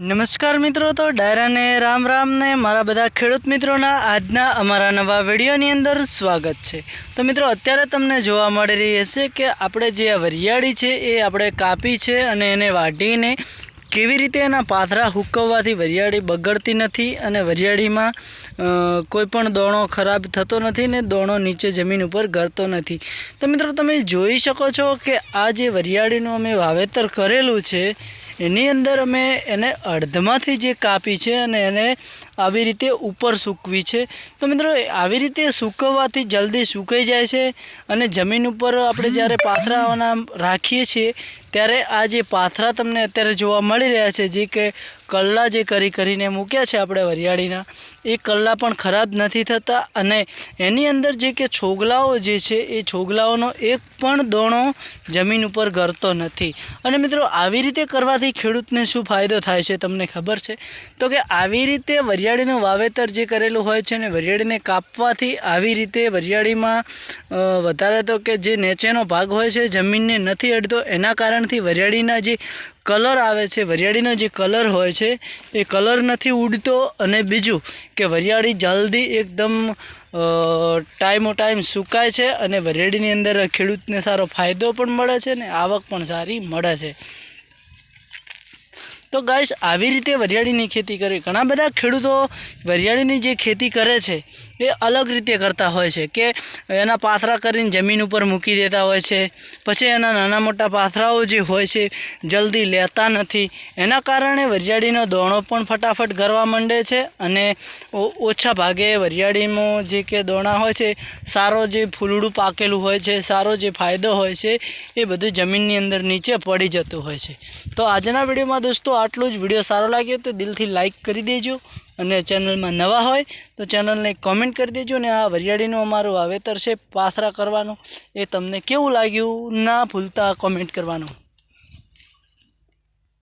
નમસ્કાર મિત્રો, તો ડાયરાને રામ રામને, મારા બધા ખેડૂત મિત્રોના આજના અમારા નવા વિડીયોની અંદર સ્વાગત છે. તો મિત્રો, અત્યારે તમને જોવા મળી રહી હશે કે આપણે જે આ વરિયાળી છે એ આપણે કાપી છે અને એને વાટીને કેવી રીતે એના પાથરા હુકવવાથી વરિયાળી બગડતી નથી અને વરિયાળીમાં કોઈપણ કોઈ પણ દોણો ખરાબ થતો નથી ને દોણો નીચે જમીન ઉપર ગરતો નથી. તો મિત્રો, તમે જોઈ શકો છો કે આ જે વરિયાળીનું અમે વાવેતર કરેલું છે એની અંદર અમે એને અડધમાંથી જે કાપી છે અને એને આવી રીતે ઉપર સૂકવી છે. તો મિત્રો, આવી રીતે સૂકવવાથી જલ્દી સૂકાઈ જાય છે અને જમીન ઉપર આપણે જ્યારે પાથરાઓના રાખીએ છીએ ત્યારે આ જે પાથરા તમને અત્યારે જોવા મળી રહ્યા છે, જે કે કલ્લા જે કરી કરીને મૂક્યા છે આપણે વરિયાળીના, એ કલ્લા પણ ખરાબ નથી થતા અને એની અંદર જે કે છોગલાઓ જે છે, એ છોગલાઓનો એક પણ દોણો જમીન ઉપર ગરતો નથી. અને મિત્રો, આવી રીતે કરવાથી ખેડૂતને શું ફાયદો થાય છે તમને ખબર છે? તો કે આવી રીતે વરિયાળીનું વાવેતર જે કરેલું હોય છે ને વરિયાળીને કાપવાથી આવી રીતે વરિયાળીમાં વધારે તો કે જે નીચેનો ભાગ હોય છે, જમીનને નથી અડતો, એના કારણથી વરિયાળીના જે કલર આવે છે, વરિયાળીનો જે કલર હોય છે, એ કલર નથી ઉડતો અને બીજું કે વરિયાળી જલ્દી એકદમ ટાઈમો ટાઈમ સુકાય છે અને વરિયાળીની અંદર ખેડૂતને સારો ફાયદો પણ મળે છે ને આવક પણ સારી મળે છે. તો ગાઈસ, આવી રીતે વરિયાળીની ખેતી કરે. ઘણા બધા ખેડૂતો વરિયાળીની જે ખેતી કરે છે એ અલગ રીતે કરતા હોય છે કે એના પાથરા કરીને જમીન ઉપર મૂકી દેતા હોય છે. પછી એના નાના મોટા પાથરાઓ જે હોય છે, જલ્દી લેતા નથી. એના કારણે વરિયાળીનો દોણો પણ ફટાફટ ગરવા માંડે છે અને ઓછા ભાગે વરિયાળીમાં જે કે દોણા હોય છે, સારો જે ફૂલડું પાકેલું હોય છે, સારો જે ફાયદો હોય છે, એ બધું જમીનની અંદર નીચે પડી જતું હોય છે. તો આજના વિડીયોમાં દોસ્તો આટલું જ. વીડિયો સારો લાગ્યો તો દિલથી લાઈક કરી દેજો. અને ચેનલમાં નવા હોય તો ચેનલને કોમેન્ટ કરી દેજો અને આ વરિયાળીનું અમારું વાવેતર છે, પાથરા કરવાનું. એ તમને કેવું લાગ્યું? ના ભૂલતા કોમેન્ટ કરવાનું.